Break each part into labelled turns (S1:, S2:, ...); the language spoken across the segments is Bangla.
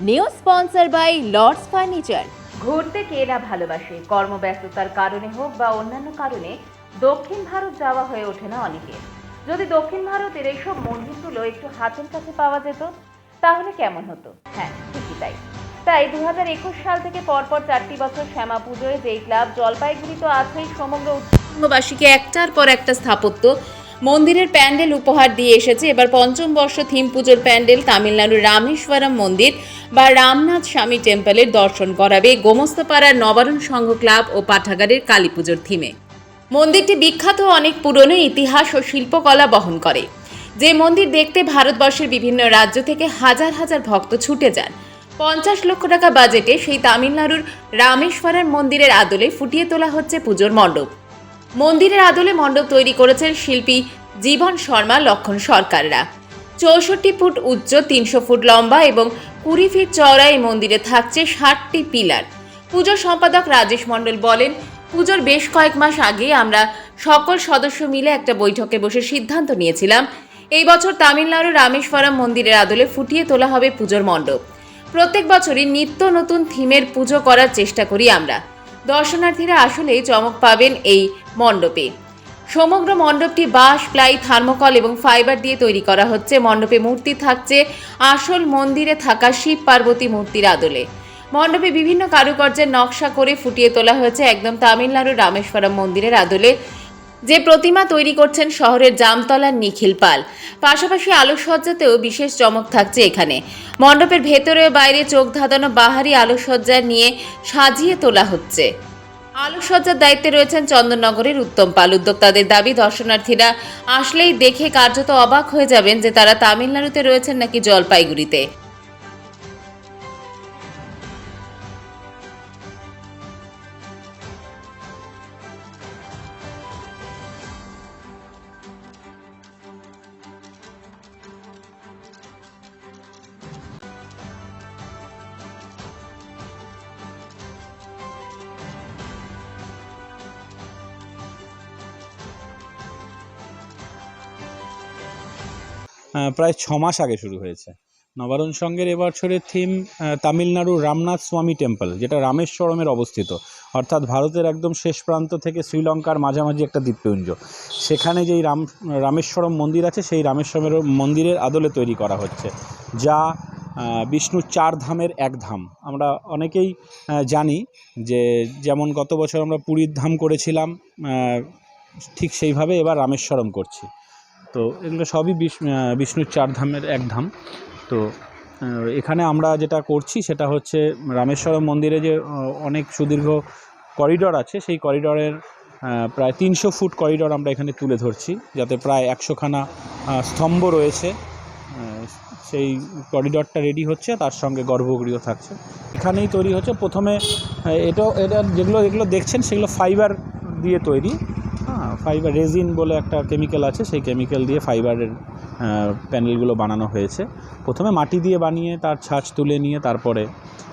S1: New sponsor by Lords furniture
S2: ঘুরতে কে না ভালোবাসে কর্মব্যস্ততার কারণে হোক বা অন্যান্য কারণে দক্ষিণ ভারত যাওয়া হয়ে ওঠে না অনেকের যদি দক্ষিণ ভারতের এইসব মন্দিরগুলো একটু হাতের কাছে পাওয়া যেত তাহলে কেমন হতো? হ্যাঁ ঠিকই তাই। তাই দু হাজার একুশ সাল থেকে পরপর চারটি বছর শ্যামা পুজোয় যেই ক্লাব জলপাইগুড়ি তো আছেই সমগ্র
S1: বাসীকে একটার পর একটা স্থাপত্য মন্দিরের প্যান্ডেল উপহার দিয়ে এসেছে। এবার পঞ্চম বর্ষ থিম পুজোর প্যান্ডেল তামিলনাড়ুর রামেশ্বরম মন্দির বা রামনাথ স্বামী টেম্পলের দর্শন করাবে গোমস্তপাড়ার নবারণ সংঘ ক্লাব ও পাঠাগারের কালী পুজোর থিমে। মন্দিরটি বিখ্যাত অনেক পুরনো ইতিহাস ও শিল্পকলা বহন করে। যে মন্দির দেখতে ভারতবর্ষের বিভিন্ন রাজ্য থেকে হাজার হাজার ভক্ত ছুটে যান। পঞ্চাশ লক্ষ টাকা বাজেটে সেই তামিলনাড়ুর রামেশ্বরম মন্দিরের আদলে ফুটিয়ে তোলা হচ্ছে পুজোর মণ্ডপ। মন্দিরের আদলে মণ্ডপ তৈরি করেছেন শিল্পী জীবন শর্মা, লক্ষণ সরকাররা। চৌষট্টি ফুট উচ্চ, তিনশো ফুট লম্বা এবং কুড়ি ফিট চওড়া এই মন্দিরে থাকছে ষাটটি পিলার। পুজোর সম্পাদক রাজেশ মণ্ডল বলেন, পুজোর বেশ কয়েক মাস আগে আমরা সকল সদস্য মিলে একটা বৈঠকে বসে সিদ্ধান্ত নিয়েছিলাম। এই বছর তামিলনাড়ুর রামেশ্বরম মন্দিরের আদলে ফুটিয়ে তোলা হবে পুজোর মণ্ডপ। প্রত্যেক বছরই নিত্য নতুন থিমের পুজো করার চেষ্টা করি আমরা। দর্শনার্থীরা আসলেই চমক পাবেন এই মণ্ডপে। সমগ্র মণ্ডপটি বাঁশ, প্লাই, থার্মোকল এবং ফাইবার দিয়ে তৈরি করা হচ্ছে। মণ্ডপে মূর্তি থাকছে আসল মন্দিরে থাকা শিব পার্বতী মূর্তির আদলে। মণ্ডপে বিভিন্ন কারুকার্যের নকশা করে ফুটিয়ে তোলা হয়েছে একদম তামিলনাড়ু রামেশ্বরম মন্দিরের আদলে। যে প্রতিমা তৈরি করছেন শহরের জামতলার নিখিল পাল। পাশাপাশি আলোকসজ্জাতেও বিশেষ চমক থাকছে এখানে। মণ্ডপের ভেতরে বাইরে চোখ ধাঁধানো বাহারি আলোকসজ্জা নিয়ে সাজিয়ে তোলা হচ্ছে। আলোকসজ্জার দায়িত্বে রয়েছেন চন্দননগরের উত্তম পাল। উদ্যোক্তাদের দাবি, দর্শনার্থীরা আসলেই দেখে কার্যত অবাক হয়ে যাবেন যে তারা তামিলনাড়ুতে রয়েছেন নাকি জলপাইগুড়িতে।
S3: প্রায় ছ মাস আগে শুরু হয়েছে। নবারণ সঙ্গের এবছরের থিম তামিলনাড়ুর রামনাথ স্বামী টেম্পল যেটা রামেশ্বরমের অবস্থিত। অর্থাৎ ভারতের একদম শেষ প্রান্ত থেকে শ্রীলঙ্কার মাঝামাঝি একটা দ্বীপপুঞ্জ। সেখানে যেই রাম, রামেশ্বরম মন্দির আছে, সেই রামেশ্বরের মন্দিরের আদলে তৈরি করা হচ্ছে, যা বিষ্ণুর চার ধামের এক ধাম। আমরা অনেকেই জানি যে যেমন গত বছর আমরা পুরীর ধাম করেছিলাম ঠিক সেইভাবে এবার রামেশ্বরম করছি। তো এগুলো সবই বিষ- বিষ্ণুর চার ধামের এক ধাম। তো এখানে আমরা যেটা করছি সেটা হচ্ছে রামেশ্বরম মন্দিরে যে অনেক সুদীর্ঘ করিডর আছে, সেই করিডরের প্রায় তিনশো ফুট করিডর আমরা এখানে তুলে ধরছি, যাতে প্রায় একশোখানা স্তম্ভ রয়েছে। সেই করিডরটা রেডি হচ্ছে, তার সঙ্গে গর্ভগৃহ থাকছে। এখানেই তৈরি হচ্ছে। প্রথমে এটা এটা যেগুলো, এগুলো দেখছেন, সেগুলো ফাইবার দিয়ে তৈরি। ফাইবার রেজিন বলে একটা কেমিক্যাল আছে সেই কেমিক্যাল দিয়ে ফাইবারের প্যানেলগুলো বানানো হয়েছে। প্রথমে মাটি দিয়ে বানিয়ে তার ছাঁচ তুলে নিয়ে তারপরে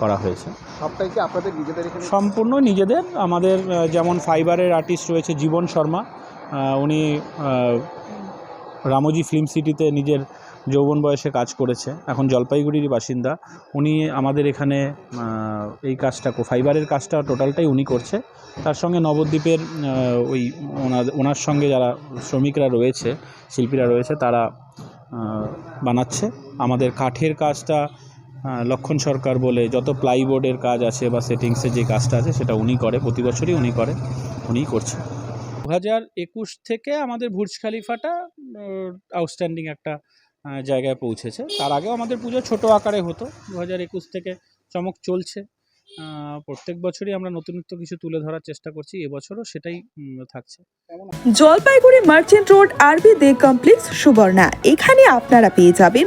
S3: করা হয়েছে।
S4: সবটাই কি আপনাদের নিজেদের
S3: সম্পূর্ণ নিজেদের। আমাদের যেমন ফাইবারের আর্টিস্ট রয়েছে জীবন শর্মা উনি রামোজি ফিল্ম সিটিতে নিজের যৌবন বয়সে কাজ করেছে। এখন জলপাইগুড়ির বাসিন্দা। উনি আমাদের এখানে এই কাজটা ফাইবারের কাজটা টোটালটাই উনি করছে। তার সঙ্গে নবদ্বীপের ওই ওনার ওনার সঙ্গে যারা শ্রমিকরা রয়েছে, শিল্পীরা রয়েছে, তারা বানাচ্ছে। আমাদের কাঠের কাজটা লক্ষণ সরকার বলে যত প্লাইবোর্ডের কাজ আছে বা সেটিংসের যে কাজটা আছে, সেটা উনি করে, প্রতি বছরই উনি করে, উনিই করছে। দু হাজার একুশ থেকে আমাদের ভুর্জ খালিফাটা আউটস্ট্যান্ডিং একটা জায়গায় পৌঁছেছে। তার আগেও আমাদের পুজো ছোট আকারে হতো। দু হাজার একুশ থেকে চমক চলছে। প্রত্যেক বছরই আমরা নতুনত্ব কিছু তুলে ধরার চেষ্টা করছি। এবছরও সেটাই থাকছে।
S5: জলপাইগুড়ি মার্চেন্ট রোড আরবি দে কমপ্লেক্স সুবর্ণা। এখানে আপনারা পেয়ে যাবেন